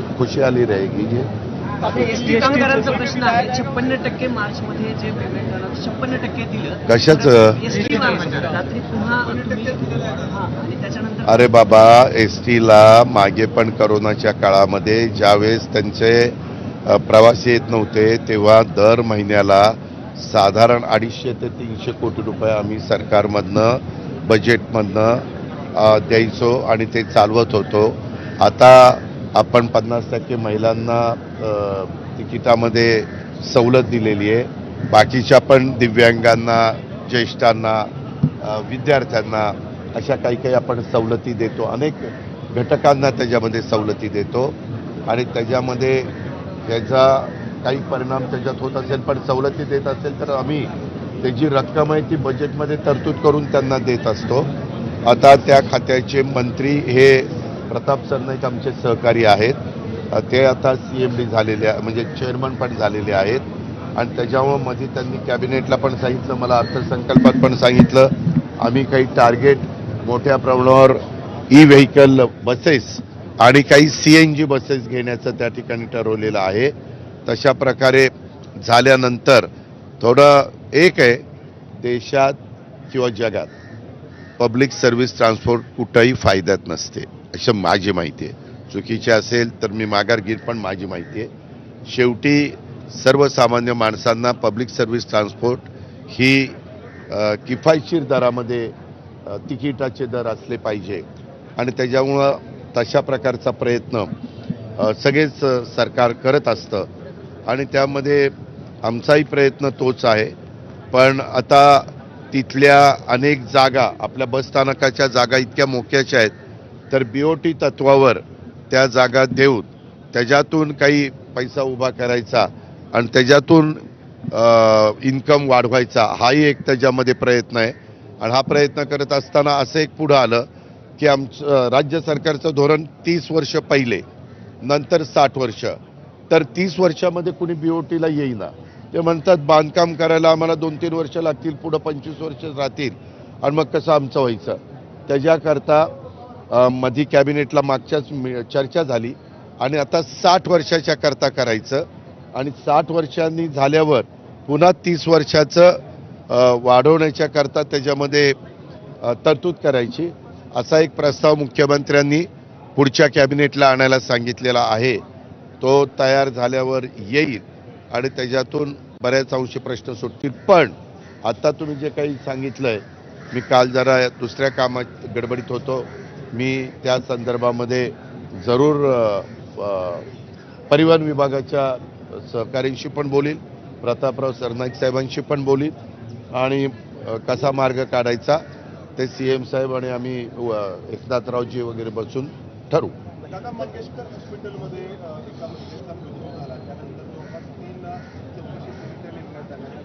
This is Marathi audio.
खुशी खुशहाली रहेगी ये एसटी कामगारांचा प्रश्न आहे छप्पन्न टक्के मार्च मध्ये जे पेमेंट झालं छप्पन्न टक्के दिलं. कशाचं? एसटी रात्री पुन्हा तुम्ही आणि त्याच्यानंतर अरे बाबा एस टीला मागे पण करोनाच्या काळामध्ये ज्यावेळेस त्यांचे प्रवासी येत नव्हते तेव्हा दर महिन्याला साधारण अडीचशे ते तीनशे कोटी रुपये आम्ही सरकारमधनं बजेटमधनं द्यायचो आणि ते चालवत होतो. आता आपण पन्नास टक्के महिलांना तिकिटामध्ये सवलत दिलेली आहे. बाकीच्या पण दिव्यांगांना ज्येष्ठांना विद्यार्थ्यांना अशा काही काही आपण सवलती देतो. अनेक घटकांना त्याच्यामध्ये सवलती देतो. आणि त्याच्यामध्ये त्याचा काही परिणाम त्याच्यात होत असेल पण सवलती देत असेल तर आम्ही त्याची रक्कम आहे ती बजेटमध्ये तरतूद करून त्यांना देत असतो. आता त्या खात्याचे मंत्री हे प्रताप सरनाईक आमचे सहकारी आहेत. ते आता सी एम डी झालेले आहे म्हणजे चेअरमन पण झालेले आहेत. आणि त्याच्यामुळं मध्ये त्यांनी कॅबिनेटला पण सांगितलं मला अर्थसंकल्पात पण सांगितलं. आम्ही काही टार्गेट मोठ्या प्रमाणावर ई व्हेकल बसेस आणि काही सी एन जी बसेस घेण्याचं त्या ठिकाणी ठरवलेलं आहे. तशा प्रकारे झाल्यानंतर थोडं एक आहे देशात किंवा जगात पब्लिक सर्व्हिस ट्रान्सपोर्ट कुठंही फायद्यात नसते. असं माझी माहिती आहे. चुकीचे असेल तर मी माघार घेईन पण माझी माहिती आहे. शेवटी सर्वसामान्य माणसांना पब्लिक सर्व्हिस ट्रान्सपोर्ट ही किफायतशीर दरामध्ये तिकिटाचे दर असले पाहिजे. आणि त्याच्यामुळं तशा प्रकारचा प्रयत्न सगळेच सरकार करत असतं. आणि त्यामध्ये आमचाही प्रयत्न तोच आहे. पण आता तिथल्या अनेक जागा आपल्या बसस्थानकाच्या जागा इतक्या मोक्याच्या आहेत तर बी ओ टी तत्वावर त्या जागा देऊन त्याच्यातून काही पैसा उभा करायचा आणि त्याच्यातून इन्कम वाढवायचा हाही एक त्याच्यामध्ये प्रयत्न आहे. आणि हा प्रयत्न करत असताना असं एक पुढं आलं की आमचं राज्य सरकारचं धोरण तीस वर्ष पहिले नंतर साठ वर्ष. तर तीस वर्षामध्ये कुणी बी ओ टीला येईना. ते म्हणतात बांधकाम करायला आम्हाला दोन तीन वर्ष लागतील पुढं पंचवीस वर्ष राहतील. आणि मग कसं आमचं व्हायचं? त्याच्याकरता मधी कॅबिनेटला मागच्याच मी- चर्चा झाली आणि आता साठ वर्षाच्या करता करायचं. आणि साठ वर्षांनी झाल्यावर पुन्हा तीस वर्षाचं वाढवण्याच्या करता त्याच्यामध्ये तरतूद करायची. असा एक प्रस्ताव मुख्यमंत्र्यांनी पुढच्या कॅबिनेटला आणायला सांगितलेला आहे. तो तयार झाल्यावर येईल आणि त्याच्यातून बऱ्याच अंशी प्रश्न सुटतील. पण आता तुम्ही जे काही सांगितलं आहे मी काल जरा दुसऱ्या कामात गडबडीत होतो. मी त्या संदर्भामध्ये जरूर परिवहन विभागाच्या सहकाऱ्यांशी पण बोलील प्रतापराव सरनाईक साहेबांशी पण बोलील आणि कसा मार्ग काढायचा ते सी एम साहेब आणि आम्ही एकनाथरावजी वगैरे बसून ठरवू. दादा मंगेशकर हॉस्पिटलमध्ये एका महिलेचा मृत्यू झाला त्यानंतर जवळपास तीन चौकशी समित्या नेमण्यात आल्या.